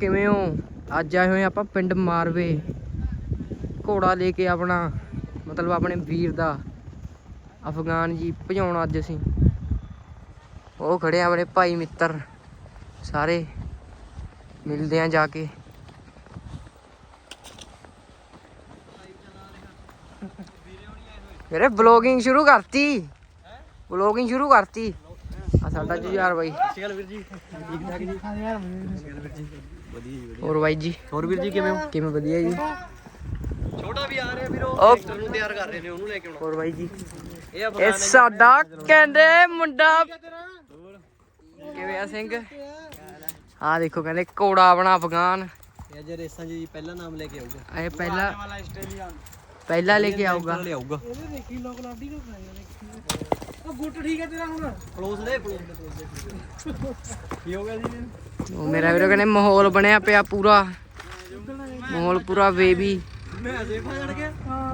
ਕਿਵੇਂ ਹੋ? ਅੱਜ ਆਏ ਹੋਏ ਆਪਾਂ ਪਿੰਡ ਮਾਰਵੇ। ਘੋੜਾ ਲੈ ਕੇ ਆਪਣਾ, ਮਤਲਬ ਆਪਣੇ ਵੀਰ ਦਾ। ਅਫਗਾਨ ਜੀ ਭਜਾਉਣਾ ਅੱਜ ਅਸੀਂ। ਉਹ ਖੜੇ ਆਪਣੇ ਭਾਈ ਮਿੱਤਰ, ਸਾਰੇ। ਮਿਲਦੇ ਆ ਜਾ ਕੇ। ਵੀਰੇ ਬਲੌਗਿੰਗ ਸ਼ੁਰੂ ਕਰਤੀ। ਵਲੋਗਿੰਗ ਸ਼ੁਰੂ ਕਰਤੀ। ਆ ਸਾਡਾ ਜੁਝਾਰ ਬਾਈ। ਸਿਕਲ ਵੀਰ ਜੀ। ਠੀਕ ਠਾਕ ਜੀ। ਵਧੀਆ ਜੀ ਵਧੀਆ। ਹੋਰ ਬਾਈ ਜੀ? ਹੋਰ ਵੀਰ ਜੀ ਕਿਵੇਂ ਹੋ? ਕਿਵੇਂ ਵਧੀਆ ਜੀ? ਛੋਟਾ ਵੀ ਆ ਰਿਹਾ ਵੀਰੋ ਨੂੰ ਤਿਆਰ ਕਰ ਰਹੇ ਨੇ ਉਹਨੂੰ ਲੈ ਕੇ ਆਉਣਾ। ਹੋਰ ਬਾਈ ਜੀ? ਇਹ ਸਾਡਾ ਕਹਿੰਦੇ ਮੁੰਡਾ ਕਿਵੇਂ ਆ ਸਿੰਘ? ਆ ਦੇਖੋ ਕਹਿੰਦੇ ਕੋੜਾ ਆਪਣਾ ਅਫਗਾਨ। ਇਹ ਅੱਜ ਰੇਸਾਂ 'ਚ ਜੀ ਪਹਿਲਾ ਨਾਮ ਲੈ ਕੇ ਆਊਗਾ। ਇਹ ਪਹਿਲਾ ਪਹਿਲਾ ਲੈ ਕੇ ਆਊਗਾ। ਲੈ ਆਊਗਾ। ਇਹਦੇ ਦੇਖੀ ਲੋਕ ਲਾਡੀ ਨੂੰ ਉਹ ਗੁੱਟ ਠੀਕ ਹੈ ਤੇਰਾ ਹੁਣ। ਕਲੋਜ਼ ਲੈ ਕਲੋਜ਼ ਕੀ ਹੋ ਗਿਆ ਜੀ? ਉਹ ਮੇਰਾ ਵੀਰੋ ਕਹਿੰਦੇ ਮਾਹੌਲ ਬਣਿਆ ਪਿਆ ਪੂਰਾ। ਮਾਹੌਲ ਪੂਰਾ ਬੇਬੀ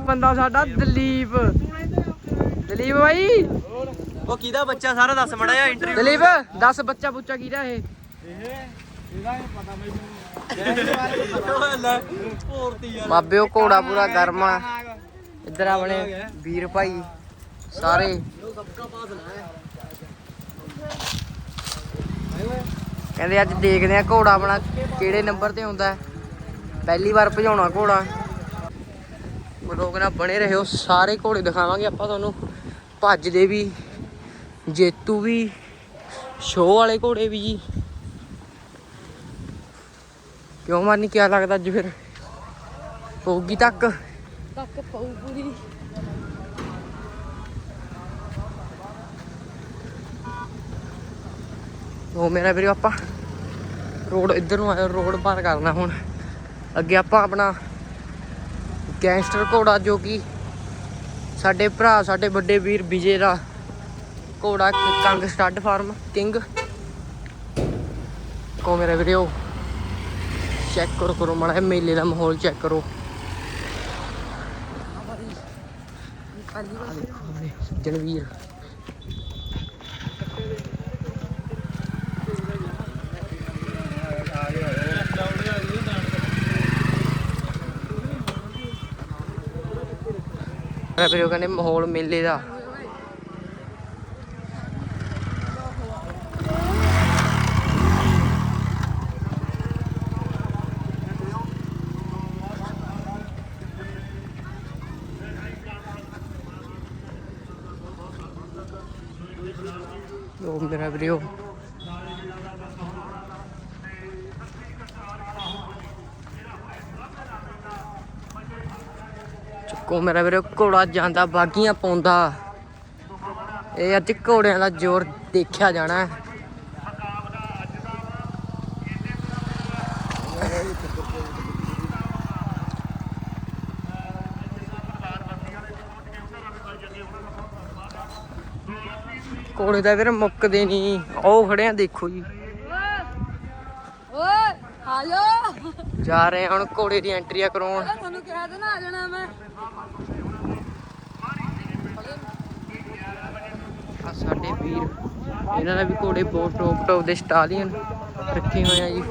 ਬੰਦਾ ਸਾਡਾ ਦਲੀਪ। ਦਲੀਪ ਬਾਈ। ਉਹ ਕਿਹਦਾ ਬੱਚਾ ਸਾਰਾ ਦੱਸ ਮੜਾ ਜਾ ਇੰਟਰਵਿਊ ਦਲੀਪ 10 ਬੱਚਾ ਬੁੱਚਾ ਕਿਹਦਾ ਇਹ? ਯਾਰ ਬਾਬਿਓ ਘੋੜਾ ਪੂਰਾ ਗਰਮ ਆ। ਇੱਧਰ ਆਪਣੇ ਵੀਰ ਭਾਈ ਸਾਰੇ। ਸਬਕਾ ਪਾਸ ਨਾ ਹੈ ਕਹਿੰਦੇ ਅੱਜ ਦੇਖਦੇ ਆ ਘੋੜਾ ਆਪਣਾ ਕਿਹੜੇ ਨੰਬਰ ਤੇ ਆਉਂਦਾ ਪਹਿਲੀ ਵਾਰ ਭਜਾਉਣਾ ਘੋੜਾ। ਲੋਕ ਨਾ ਬਣੇ ਰਹੋ, ਸਾਰੇ ਘੋੜੇ ਦਿਖਾਵਾਂਗੇ ਆਪਾਂ ਤੁਹਾਨੂੰ। ਭੱਜਦੇ ਵੀ, ਜੇਤੂ ਵੀ, ਸ਼ੋਅ ਵਾਲੇ ਘੋੜੇ ਵੀ ਜੀ। ਕਿਉਂ ਮਾਨੀ, ਕਿਆ ਲੱਗਦਾ ਅੱਜ ਫਿਰ? ਪਊਗੀ ਤੱਕ? ਤੱਕ ਪਊ ਉਹ ਮੇਰਾ ਵੀਰੇ ਆਪਾਂ ਰੋਡ ਇੱਧਰ ਨੂੰ ਆਇਆ ਰੋਡ ਪਾਰ ਕਰਨਾ ਹੁਣ। ਅੱਗੇ ਆਪਾਂ ਆਪਣਾ ਗੈਂਗਸਟਰ ਘੋੜਾ ਜੋ ਕਿ ਸਾਡੇ ਭਰਾ ਸਾਡੇ ਵੱਡੇ ਵੀਰ ਵਿਜੇ ਦਾ ਘੋੜਾ ਕੰਗ ਸਟੱਡ ਫਾਰਮ ਕਿੰਗ। ਕੋ ਮੇਰੇ ਵੀਰੇ ਉਹ ਚੈੱਕ ਕਰੋ ਕਰੋ ਮਾੜਾ ਮੇਲੇ ਦਾ ਮਾਹੌਲ ਚੈੱਕ ਕਰੋ। ਆਹ ਦੇਖੋ ਉਹ ਕਹਿੰਦੇ ਮਾਹੌਲ ਮੇਲੇ ਦਾ। ਉਹ ਮੇਰਾ ਵੀਰੇ ਉਹ ਚੱਕੋ ਮੇਰਾ ਵੀਰੇ ਘੋੜਾ ਜਾਂਦਾ ਬਾਗੀਆਂ ਪਾਉਂਦਾ। ਇਹ ਅੱਜ ਘੋੜਿਆਂ ਦਾ ਜ਼ੋਰ ਦੇਖਿਆ ਜਾਣਾ। ਹੈ ਘੋੜੇ ਦਾ ਵੀਰੇ ਮੁੱਕਦੇ ਨਹੀਂ ਉਹ ਖੜੇ ਆ ਦੇਖੋ ਜੀ। ਓਏ ਆ ਜਾ। ਰਹੇ ਹੁਣ ਘੋੜੇ ਦੀ ਐਂਟਰੀਆਂ ਕਰਾਉਣ ਤੁਹਾਨੂੰ ਕਿਹਾ ਤਾਂ ਨਾ ਆ ਜਾਣਾ ਮੈਂ ਆ ਸਾਡੇ ਵੀਰ ਇਹਨਾਂ ਨੇ ਵੀ ਘੋੜੇ ਬਹੁਤ ਟੋਪ ਟੋਪ ਦੇ ਸਟਾਲੀਅਨ ਰੱਖੇ ਹੋਏ ਆ ਜੀ।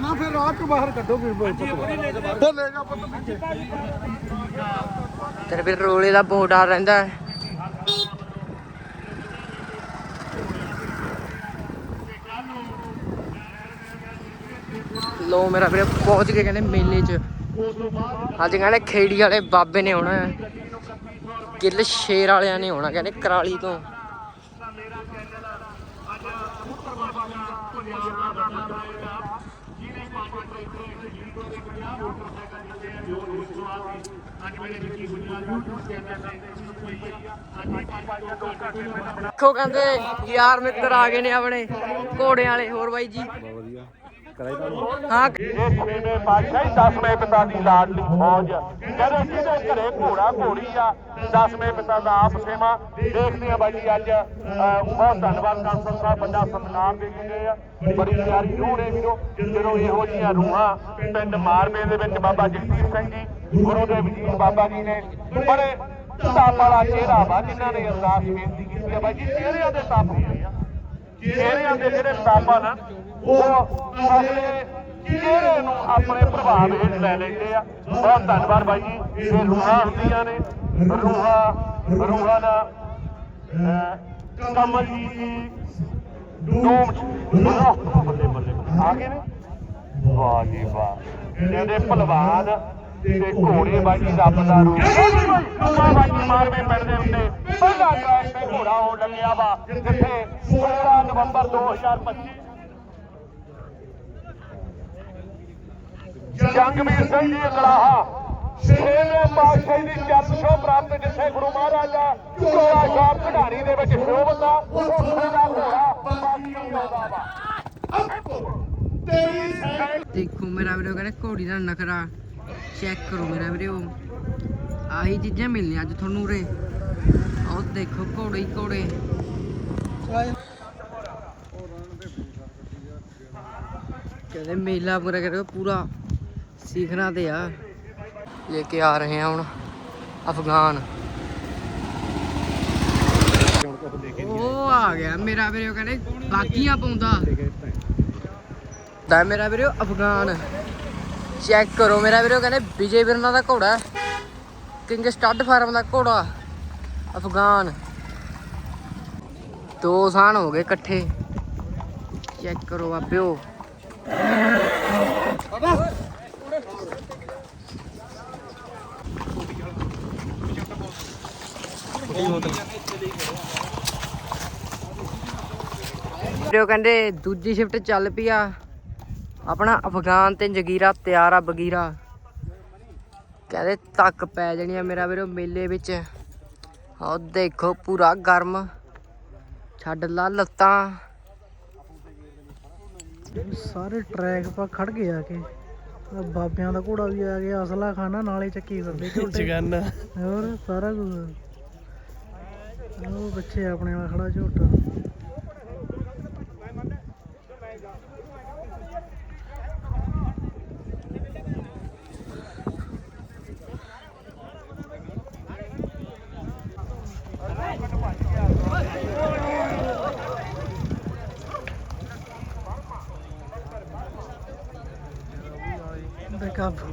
ਨਾ ਫਿਰ ਰਾਤ ਤੋਂ ਬਾਹਰ ਕੱਢੋ ਫਿਰ ਬੋਲ ਤੇਰੇ ਵੀਰ ਰੋਲੇ ਦਾ ਬਹੁਤ ਡਰ ਰਹਿੰਦਾ ਹੈ। ਲੋ ਮੇਰਾ ਵੀਰੇ ਪਹੁੰਚ ਗਏ ਕਹਿੰਦੇ ਮੇਲੇ 'ਚ। ਅੱਜ ਕਹਿੰਦੇ ਖੇੜੀ ਵਾਲੇ ਬਾਬੇ ਨੇ ਆਉਣਾ ਹੈ। ਗਿੱਲ ਸ਼ੇਰ ਵਾਲਿਆਂ ਨੇ ਆਉਣਾ ਕਹਿੰਦੇ ਕਰਾਲੀ ਤੋਂ। ਦੇਖੋ ਕਹਿੰਦੇ ਯਾਰ ਮਿੱਤਰ ਆ ਗਏ ਨੇ ਆਪਣੇ ਘੋੜੇ ਵਾਲੇ, ਹੋਰ ਬਾਈ ਜੀ। ਹਾਂ। ਛੇਵੇਂ ਪਾਤਸ਼ਾਹੀ, ਦਸਵੇਂ ਪਿਤਾ ਦੀ ਲਾਡਲੀ ਫੌਜ। ਕਹਿੰਦੇ ਜਿਹਦੇ ਘਰੇ ਘੋੜਾ ਘੋੜੀ ਆ? ਦਸਵੇਂ ਪਿਤਾ ਦਾ ਆਪ ਸੇਵਾ ਦੇਖਦੇ ਆ ਬਾਈ ਜੀ ਅੱਜ। ਬਹੁਤ ਧੰਨਵਾਦ ਕਾਂਸਲ ਸਾਹਿਬ ਵੱਡਾ ਸਤਿਕਾਰ ਦੇ ਕੇ ਗਏ ਆ। ਬੜੀ ਪਿਆਰੀ ਰੂਹ ਨੇ ਵੀਰੋ, ਜਦੋਂ ਇਹੋ ਜਿਹੀਆਂ ਰੂਹਾਂ ਪਿੰਡ ਮਾਰਵੇ ਦੇ ਵਿੱਚ ਬਾਬਾ ਜਗਦੀਪ ਸਿੰਘ ਜੀ, ਗੁਰੂ ਦੇ ਵਜੀਰ ਬਾਬਾ ਜੀ ਨੇ, ਬੜੇ ਤਾਪ ਵਾਲਾ ਚਿਹਰਾ ਵਾ ਜਿਨ੍ਹਾਂ ਨੇ ਅਰਦਾਸ ਬੇਨਤੀ ਕੀਤੀ ਆ ਬਾਈ ਜੀ, ਚਿਹਰਿਆਂ ਦੇ ਤਾਪ ਹੁੰਦੇ ਆ। ਚਿਹਰਿਆਂ ਦੇ ਜਿਹੜੇ ਤਾਪਾ ਨਾ, ਉਹ ਅਗਲੇ ਚਿਹਰੇ ਨੂੰ ਆਪਣੇ ਪ੍ਰਭਾਵ ਹੇਠ ਲੈ ਲੈਂਦੇ ਆ। ਬਹੁਤ ਧੰਨਵਾਦ ਬਾਈ ਜੀ, ਇਹ ਰੂਹਾਂ ਹੁੰਦੀਆਂ ਨੇ। ਰੂਹਾਂ ਰੂਹਾਂ ਦਾ ਕਮਲ ਜੀ ਦੀ ਡੂਮ ਬੱਲੇ। ਬੱਲੇ ਆ ਗਏ ਨੇ? ਵਾਹ ਜੀ ਵਾਹ। ਕਹਿੰਦੇ ਭਲਵਾਨ ਤੇ ਘੋੜੇ ਬਾਜੀ ਰੱਬ ਦਾ ਰੂਪ ਰੂਪਾ ਬਾਜੀ ਮਾਰਵੇ ਪਿੰਡ ਦੇ ਉੱਤੇ ਪਹਿਲਾ ਟਰੈਕ ਤੇ ਘੋੜਾ ਆਉਣ ਲੱਗਿਆ ਵਾ। ਜਿੱਥੇ 16 ਨਵੰਬਰ 2025 ਜੰਗਵੀਰ ਸਿੰਘ ਜੀ ਅਗਲਾਹਾ ਛੇਵੇਂ ਪਾਤਸ਼ਾਹੀ ਦੀ ਚਰਨ ਛੋਹ ਪ੍ਰਾਪਤ ਜਿੱਥੇ ਗੁਰੂ ਮਹਾਰਾਜ ਦਾ ਘੋੜਾ ਸ਼ਾਹ ਖਿਡਾਰੀ ਦੇ ਵਿੱਚ ਸ਼ੋਭਦਾ ਉੱਥੇ ਦਾ ਘੋੜਾ ਬਾਕੀ ਆਉਂਦਾ ਵਾ। ਦੇਖੋ ਮੇਰਾ ਵੀਡੀਓ ਕਹਿੰਦੇ ਘੋੜੀ ਦਾ ਨਖਰਾ ਚੈੱਕ ਕਰੋ ਮੇਰਾ ਵੀਡੀਓ ਆਹੀ ਚੀਜ਼ਾਂ ਮਿਲਣੀਆਂ ਅੱਜ ਤੁਹਾਨੂੰ ਉਰੇ। ਉਹ ਦੇਖੋ ਘੋੜੇ ਹੀ ਘੋੜੇ। ਕਹਿੰਦੇ ਮੇਲਾ ਪੂਰਾ ਕਰੋ ਪੂਰਾ ਸਿੱਖਣਾ ਤੇ ਆ। ਲੈ ਕੇ ਆ ਰਹੇ ਹਾਂ ਹੁਣ ਅਫਗਾਨ। ਉਹ ਆ ਗਿਆ। ਮੇਰਾ ਵੀਡੀਓ ਕਹਿੰਦੇ ਬਾਕੀਆਂ ਪਾਉਂਦਾ। ਦਾ ਮੇਰਾ ਵੀਰੋ ਅਫਗਾਨ। ਚੈੱਕ ਕਰੋ। ਮੇਰਾ ਵੀਰੇ ਕਹਿੰਦੇ ਵਿਜੇ ਬਿਰਨਾ ਦਾ ਘੋੜਾ ਕਿੰਗ ਸਟੱਡ ਫਾਰਮ ਦਾ ਘੋੜਾ। ਅਫਗਾਨ। ਦੋ ਸਾਨ ਹੋ ਗਏ ਇਕੱਠੇ। ਚੈੱਕ ਕਰੋ ਬਾਬਿਓ। ਵੀਡੀਓ ਕਹਿੰਦੇ ਦੂਜੀ ਸ਼ਿਫਟ ਚੱਲ ਪਈ ਆ। ਆਪਣਾ ਅਫਗਾਨ ਤੇ ਜਗੀਰਾ ਤਿਆਰ ਆ ਬਗੀਰਾ। ਕਹਿੰਦੇ ਤੱਕ ਪੈ ਜਾਣੀ ਆ ਮੇਰਾ ਵੀਰੋ ਮੇਲੇ ਵਿੱਚ। ਆਹ ਦੇਖੋ ਪੂਰਾ ਗਰਮ। ਛੱਡ ਲਾ ਲੱਤਾਂ। ਸਾਰੇ ਟਰੈਕ ਪਾ ਖੜ ਗਏ ਆ ਕੇ। ਬਾਬਿਆਂ ਦਾ ਘੋੜਾ ਵੀ ਆ ਗਿਆ ਅਸਲਾ ਖਾਨਾ ਨਾਲੇ ਚੱਕੀ ਫਿਰਦੇ ਝੋਟੇ। ਜਗਨ। ਹੋਰ ਸਾਰਾ ਕੁਝ ਉਹ ਬੱਚੇ ਆਪਣੇ ਨਾਲ ਖੜਾ ਝੋਟਾ? ਬੇਕਾਬੂ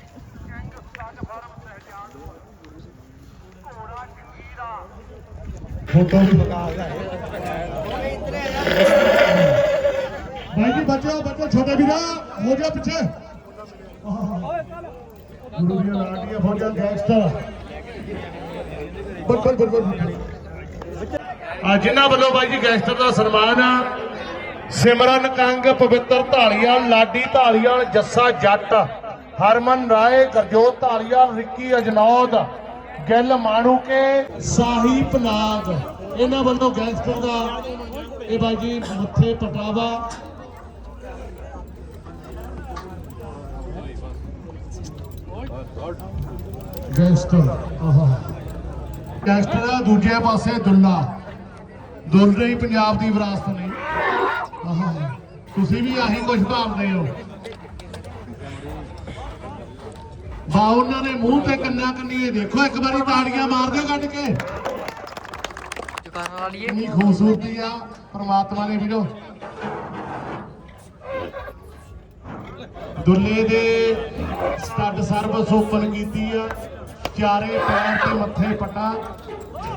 ਹੈ ਭਾਈ ਜੀ ਬੱਚੋ ਬੱਚੋ ਛੋਟੇ ਵੀਰਾ, ਹੋ ਜਾ ਪਿੱਛੇ। ਗੁਰੂ ਦੀਆਂ ਲਾਡੀਆਂ ਫੌਜਾਂ ਗੈਂਗਸਟਰ ਬੱਕਰ ਬੱਕਰ ਆ, ਜਿਨ੍ਹਾਂ ਵੱਲੋਂ ਬਾਈ ਜੀ ਗੈਂਗਸਟਰ ਦਾ ਸਨਮਾਨ ਆ, ਸਿਮਰਨ ਕੰਗ, ਪਵਿੱਤਰ ਢਾਲੀਵਾਲ ਲਾਡੀ ਢਾਲੀਵਾਲ ਜੱਸਾ ਜੱਟ, ਹਰਮਨ ਰਾਏ, ਗਰਜੋਤ ਢਾਲੀਵਾਲ ਰਿੱਕੀ ਅਜਨੌਦ ਗਿੱਲ ਮਾਣੂਕੇ ਸਾਹੀ ਪਨਾਗ ਇਹਨਾਂ ਵੱਲੋਂ ਗੈਂਗਸਟਰ ਦਾ, ਇਹ ਬਾਈ ਜੀ ਮੱਥੇ ਪਟਾਵਾ। ਗੈਂਗਸਟਰ, ਆਹਾ। ਗੈਂਗਸਟਰ ਦੂਜੇ ਪਾਸੇ ਦੁੱਲਾ। ਦੁੱਲ ਰਹੀ ਪੰਜਾਬ ਦੀ ਵਿਰਾਸਤ ਨਹੀਂ ਆਹਾ। ਤੁਸੀਂ ਵੀ ਆਹੀ ਕੁਝ ਭਾਵਦੇ ਹੋ। ਬਾ ਉਹਨਾਂ ਦੇ ਮੂੰਹ ਤੇ ਕੰਨਾ ਕੰਨੀ ਇਹ ਦੇਖੋ ਇੱਕ ਵਾਰੀ ਤਾੜੀਆਂ ਮਾਰ ਦਿਓ ਕੱਢ ਕੇ। ਜੁਕਾਰਾ ਲਾ ਲਈਏ ਕਿੰਨੀ ਖੂਬਸੂਰਤੀ ਆ ਪ੍ਰਮਾਤਮਾ ਨੇ ਵੀਰੋ। ਦੁੱਲੇ ਦੇ ਸਟੱਡ ਸਰਵਿਸ ਓਪਨ ਕੀਤੀ ਆ ਚਾਰੇ ਪੈਰ ਤੇ ਮੱਥੇ ਪਟਾ।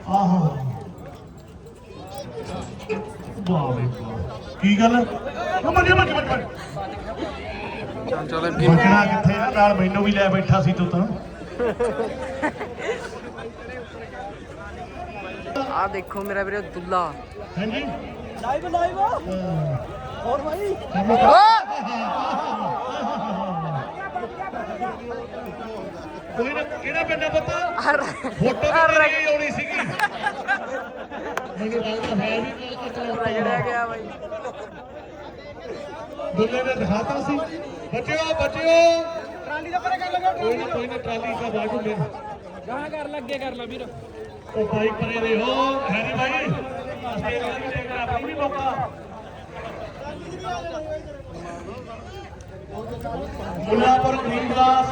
ਆਹੋ। ਵਾਹ ਵੇ ਕੀ ਗੱਲ? ਉਹ ਮੰਨੇ ਮੰਨੇ ਮੰਨੇ ਚਲੋ ਬਚਣਾ ਕਿੱਥੇ ਆ? ਨਾਲ ਮੈਨੂੰ ਵੀ ਲੈ ਬੈਠਾ ਸੀ ਤੂੰ ਤਾਂ। ਆ ਦੇਖੋ ਮੇਰਾ ਵੀਰੇ ਦੁੱਲਾ। ਹਾਂਜੀ। ਲਾਈਵ ਲਾਈਵ ਹੋਰ ਭਾਈ ਕੋਈ ਨਾ ਕਿਹੜਾ ਆ ਪਤਾ? ਅਰ ਫੋਟੋ ਵੀ ਆਉਣੀ ਸੀਗੀ? ਮੈਨੂੰ ਲੱਗਦਾ ਹੈ ਵੀ ਰਗੜਿਆ ਗਿਆ ਬਾਈ। ਦੁੱਲੇ ਨੇ ਦਿਖਾਤਾ ਸੀ। ਬਚਿਓ ਬਚਿਓ। ਟਰਾਲੀ ਦਾ ਪਰੇ ਕਰ। ਲਗਾ ਕੋਈ ਨਾ ਕੋਈ ਨਾ ਟਰਾਲੀ ਦਾ ਬਾਜੂ ਲੈ। ਗਾਂ ਕਰ ਲੱਗੇ ਕਰ ਲਾ ਵੀਰ। ਉਹ ਬਾਈ ਪਰੇ ਦੇ ਹੋ। ਹੈਰੀ ਬਾਈ ਅਸਤੇ ਵਾਲੀ ਦੇ ਕਰ ਆਪਣੀ ਵੀ ਮੌਕਾ। ਮੁੱਲਾਪੁਰ ਗਰੀਬਦਾਸ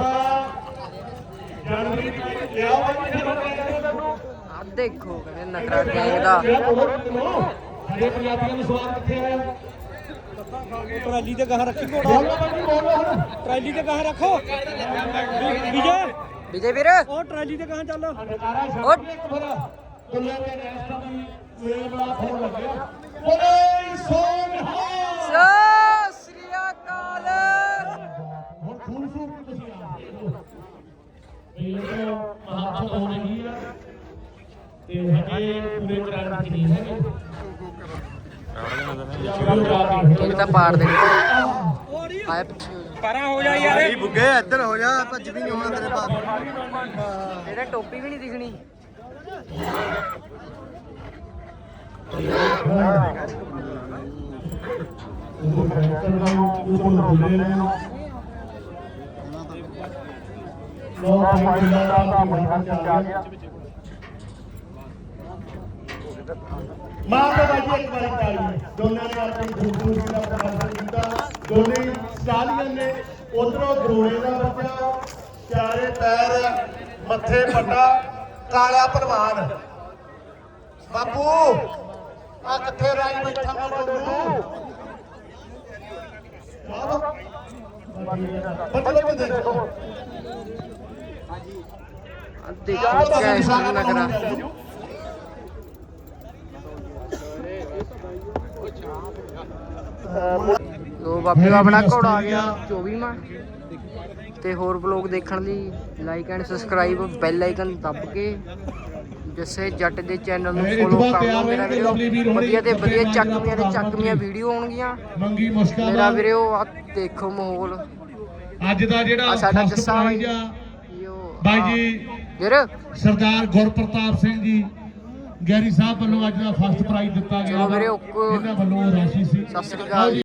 ਜਨਵਰੀ ਗਿਆ ਤੈਨੂੰ ਆ ਦੇਖੋ ਕਹਿੰਦੇ ਨਕਰਾ ਗੈਂਗ ਦਾ। ਹਰੇ ਪੰਜਾਬੀਆਂ ਨੂੰ ਸਵਾਦ ਕਿੱਥੇ ਆਇਆ ਟਰਾਲੀ ਤੇ ਗਾਂ ਰੱਖੀ ਘੋੜਾ ਬੋਲੋ ਬਾਈ ਬੋਲੋ ਹੁਣ ਟਰਾਲੀ ਤੇ ਗਾਂ ਰੱਖੋ ਵਿਜੇ ਵਿਜੇ ਵੀਰ ਉਹ ਟਰਾਲੀ ਤੇ ਗਾਂ ਚੱਲ ਨਕਾਰਾ ਛੱਡ ਇੱਕ ਫਿਰ ਦੁੱਲੇ ਦੇ ਰੈਸਟ ਦੀ ਮੇਲ ਬੜਾ ਫੋਨ ਲੱਗਿਆ ਬੋਲੇ ਸੋਨਹਾ ਸਤਿ ਸ੍ਰੀ ਅਕਾਲ ਹੁਣ ਖੂਨ ਸੂਪ ਤੁਸੀਂ ਆ ਇਹ ਲੋਕ ਮਹਾਪਤ ਹੋ ਰਹੀ ਆ ਤੇ ਹਜੇ ਪੂਰੇ ਗਰਾਊਂਡ 'ਚ ਨਹੀਂ ਹੈਗੇ ਇਹ ਤਾਂ ਪਾੜ ਦੇਣੀ। ਆਇਆ ਪਿੱਛੇ ਹੋ ਜਾ। ਪਰਾਂ ਹੋ ਜਾ ਯਾਰ। ਬੁੱਗੇ ਇੱਧਰ ਹੋ ਜਾ ਭੱਜ ਵੀ ਨਹੀਂ ਹੋਣਾ ਤੇਰੇ ਬਾਪ। ਇਹਦਾ ਟੋਪੀ ਵੀ ਨਹੀਂ ਦਿਖਣੀ। ਉਹ ਕੈਂਸਰ ਦਾ ਉਹ ਬੁੱਲੇ ਨੇ ਲੋ ਜਿੰਦਾ ਦਾ ਆਪਣੀ ਹੱਥ ਆ ਗਿਆ। ਮਾਂ ਦਾ ਬਾਜੀ ਇੱਕ ਵਾਰੀ ਤਾਲੀ ਦੋਨਾਂ ਨੇ ਆਪਣੀ ਖੂਬਸੂਰਤੀ ਦਾ ਪ੍ਰਦਰਸ਼ਨ ਕੀਤਾ। ਦੋਨੇ ਸਟਾਲੀਅਨ ਨੇ। ਉਧਰੋਂ ਗਰੋੜੇ ਦਾ ਬੱਚਾ ਚਾਰੇ ਪੈਰ ਮੱਥੇ ਪੱਟਾ ਕਾਲਾ ਪਰਵਾਨ। ਬਾਪੂ ਆ ਕਿੱਥੇ ਰਾਜ ਬੈਠਾ ਮੈਂ ਬੱਚੇ ਬੱਚੇ ਦੇਖੋ। ਆ ਦੇਖੋ ਕੈਸ਼ ਨਕਰਾ ਲੋ ਬਾਬੇ ਦਾ ਆਪਣਾ ਘੋੜਾ ਆ ਗਿਆ 24ਵਾਂ ਤੇ ਹੋਰ ਬਲੌਗ ਦੇਖਣ ਲਈ like and subscribe bell icon ਦੱਬ ਕੇ। ਜੱਸੇ ਜੱਟ ਦੇ ਚੈਨਲ ਨੂੰ ਮੇਰੇ ਫੋਲੋ ਕਰ ਲਓ ਮੇਰਾ ਵੀਡੀਓ ਵਧੀਆ ਤੇ ਵਧੀਆ ਕਿੱਥੇ ਚੱਕਵੀਆਂ ਤੇ ਮੰਤਰੀ। ਵੀਡੀਓ ਆਉਣਗੀਆਂ। ਮੰਗੀ ਮੇਰਾ ਮੁਸ਼ਕਾਬਾਦ ਵੀਰੋ ਆ ਦੇਖੋ ਮਾਹੌਲ। ਅੱਜ ਦਾ ਜਿਹੜਾ ਸਾਡਾ ਜੱਸਾ ਬਾਈ ਜੀ। ਵੀਰ। ਸਰਦਾਰ ਗੁਰਪ੍ਰਤਾਪ ਸਿੰਘ ਜੀ। ਗੈਰੀ ਸਾਹਿਬ ਵੱਲੋਂ ਅੱਜ ਦਾ ਫਸਟ ਪ੍ਰਾਈਜ਼ ਦਿੱਤਾ ਗਿਆ ਚਲੋ ਵੀਰੇ, ਵਾ। ਓਕੇ। ਇਹਨਾਂ ਵੱਲੋਂ ਰਾਸ਼ੀ ਸੀ ਸਤਿ ਸ੍ਰੀ ਅਕਾਲ।